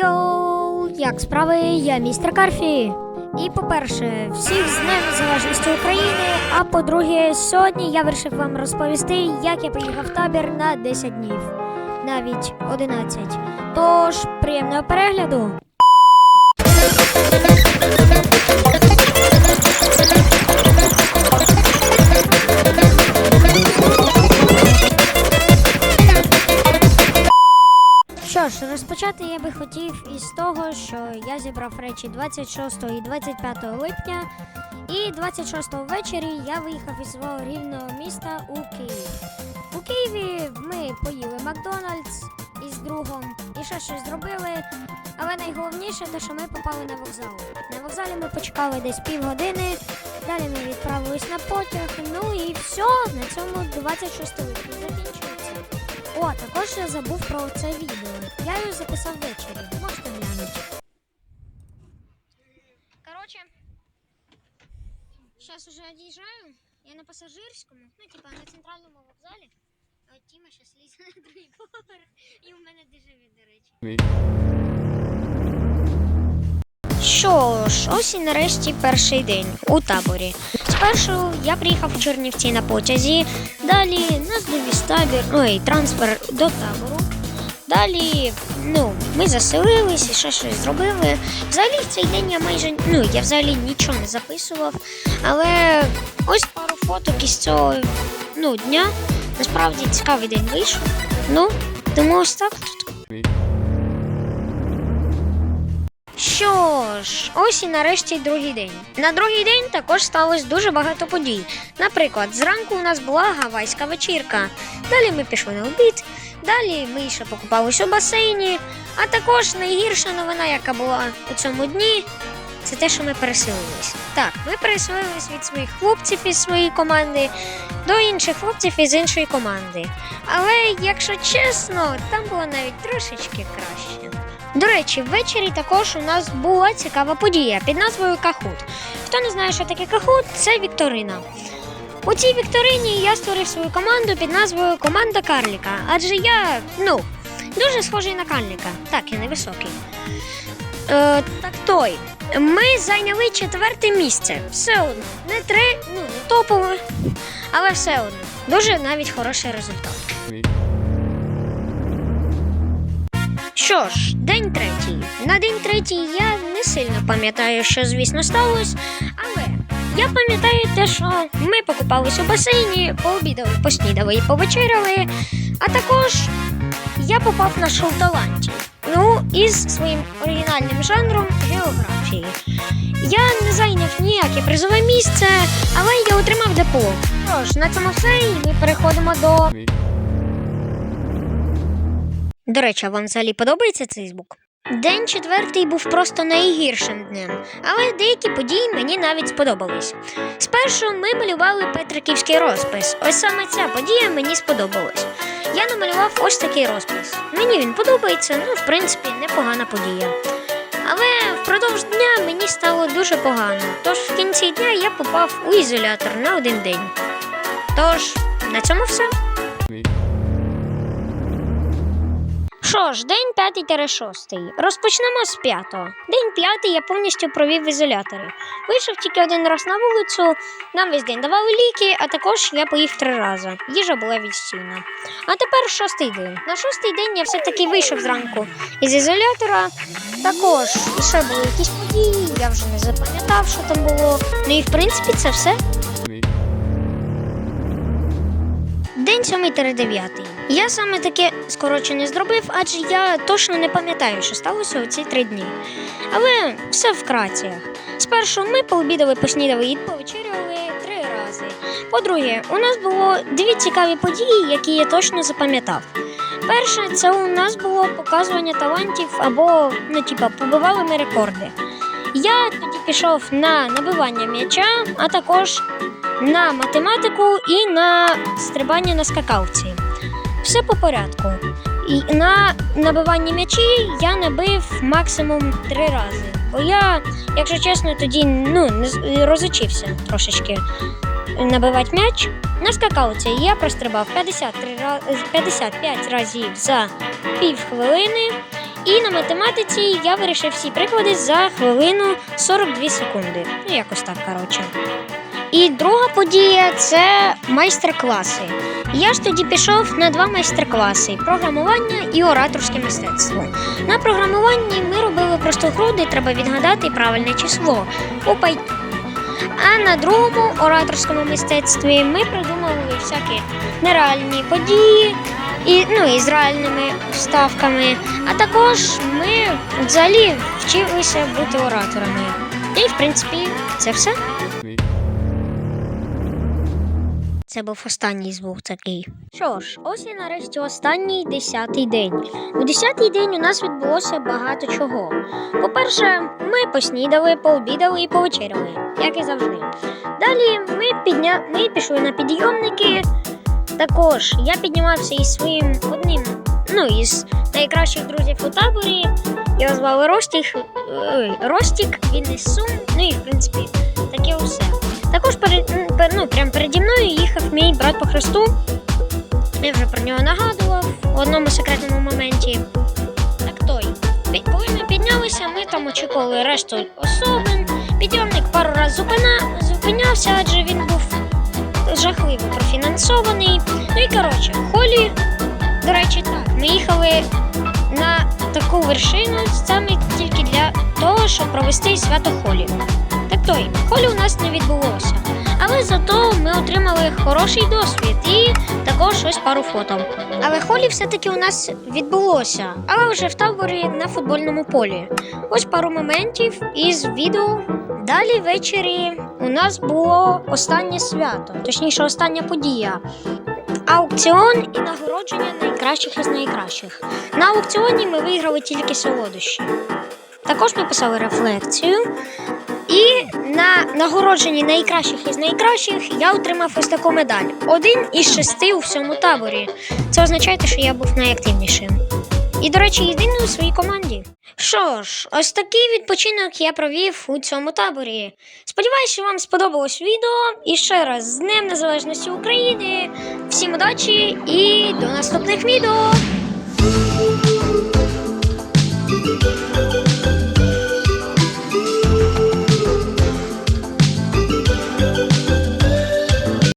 Йоу, як справи? Я містер Карфі. І по-перше, всіх з Днем Незалежності України. А по-друге, сьогодні я вирішив вам розповісти, як я поїхав в табір на 10 днів, навіть 11. Тож, приємного перегляду! Ж, розпочати я би хотів із того, що я зібрав речі 26 і 25 липня, і 26 ввечері я виїхав із свого рівного міста у Київ. У Києві ми поїли Макдональдс із другом і ще щось зробили. Але найголовніше те, що ми попали на вокзал. На вокзалі ми почекали десь півгодини, далі ми відправились на потяг. Ну і все, на цьому 26 липня закінчується. О, також я забув про це відео. Я його записав ввечері. Можете глянути. Короче, зараз уже від'їжджаю. Я на пасажирському, ну, типа на центральному вокзалі. А от Тіма зараз лізе на другий поверх. І у мене дежавю, до речі. Що ж, ось і нарешті перший день у таборі. Спершу я приїхав в Чернівці на потязі, далі нас довіз табір, ой, трансфер до табору. Далі, ну, ми заселилися, ще щось зробили. Взагалі в цей день я майже ну, я взагалі нічого не записував. Але ось пару фоток із цього ну, дня. Насправді цікавий день вийшов. Ну, тому ось так тут. Що ж, ось і нарешті другий день. На другий день також сталося дуже багато подій. Наприклад, зранку у нас була гавайська вечірка. Далі ми пішли на обід, далі ми ще покупались у басейні. А також найгірша новина, яка була у цьому дні, це те, що ми переселились. Так, ми переселились від своїх хлопців із своєї команди до інших хлопців із іншої команди. Але, якщо чесно, там було навіть трошечки краще. До речі, ввечері також у нас була цікава подія під назвою Кахут. Хто не знає, що таке Кахут, це Вікторина. У цій Вікторині я створив свою команду під назвою Команда Карліка. Адже я, ну, дуже схожий на Карліка. Так, я невисокий. Е, так той. Ми зайняли четверте місце. Все одно. Не три, ну, не топове, але все одно. Дуже навіть хороший результат. Що ж, день третій. На день третій я не сильно пам'ятаю, що звісно сталося, але я пам'ятаю те, що ми покупались у басейні, пообідали, поснідали і повечеряли. А також я попав на шоу талантів. Ну, із своїм оригінальним жанром географії. Я не зайняв ніяке призове місце, але я отримав диплом. Тож, на цьому все, і ми переходимо до. До речі, вам взагалі подобається цей звук? День четвертий був просто найгіршим днем, але деякі події мені навіть сподобались. Спершу ми малювали Петриківський розпис. Ось саме ця подія мені сподобалась. Я намалював ось такий розпис. Мені він подобається, ну, в принципі, непогана подія. Але впродовж дня мені стало дуже погано, тож в кінці дня я попав у ізолятор на один день. Тож, на цьому все. Що ж, день 5-6. Розпочнемо з п'ятого. День п'ятий я повністю провів в ізоляторі. Вийшов тільки один раз на вулицю, нам весь день давали ліки, а також я поїв три рази. Їжа була відстійна. А тепер шостий день. На шостий день я все-таки вийшов зранку із ізолятора. Також ще були якісь події, я вже не запам'ятав, що там було. Ну і в принципі це все. День 7-9. Я саме таке скорочення зробив, адже я точно не пам'ятаю, що сталося у ці три дні. Але все вкратце. Спершу ми пообідали, поснідали і повечеряли три рази. По-друге, у нас було дві цікаві події, які я точно запам'ятав. Перше, це у нас було показування талантів або, ну, типа, побивали ми рекорди. Я тоді пішов на набивання м'яча, а також на математику і на стрибання на скакалці. Все по порядку. І на набиванні м'ячі я набив максимум три рази. Бо я, якщо чесно, тоді ну, розучився трошечки набивати м'яч. На скакалці я прострибав 53 ра- 55 разів за пів хвилини. І на математиці я вирішив всі приклади за хвилину 42 секунди. Ну, якось так, коротше. І друга подія це майстер-класи. Я ж тоді пішов на два майстер-класи: програмування і ораторське мистецтво. На програмуванні ми робили просту гру, де треба відгадати правильне число Python. А на другому ораторському мистецтві ми придумували всякі нереальні події, і, ну, і з реальними вставками. А також ми взагалі вчилися бути ораторами. І, в принципі, це все. Це був останній звук такий. Що ж, ось і нарешті останній десятий день. У десятий день у нас відбулося багато чого. По-перше, ми поснідали, пообідали і повечеряли, як і завжди. Далі ми підня... ми пішли на підйомники. Також я піднімався із своїм одним, ну із найкращих друзів у таборі. Його звали Ростік, Ростік, він із Сум, ну і в принципі таке усе. Також перед, ну, прямо переді мною їхав мій брат по хресту. Я вже про нього нагадував в одному секретному моменті. Так той. Коли ми піднялися, ми там очікували решту особин. Підйомник пару разів зупина... зупинявся, адже він був жахливо профінансований. Ну і коротше, холі, до речі, так, ми їхали на таку вершину саме тільки для того, щоб провести свято холі. Так той, холі у нас не відбулося. Але зато ми отримали хороший досвід і також ось пару фото. Але холі все-таки у нас відбулося, але вже в таборі на футбольному полі. Ось пару моментів із відео. Далі ввечері у нас було останнє свято, точніше, остання подія. Аукціон і нагородження найкращих із найкращих. На аукціоні ми виграли тільки солодощі. Також ми писали рефлекцію. І на нагородженні найкращих із найкращих я отримав ось таку медаль. Один із шести у всьому таборі. Це означає, що я був найактивнішим. І, до речі, єдиний у своїй команді. Що ж, ось такий відпочинок я провів у цьому таборі. Сподіваюсь, що вам сподобалось відео. І ще раз з Днем Незалежності України. Всім удачі і до наступних відео!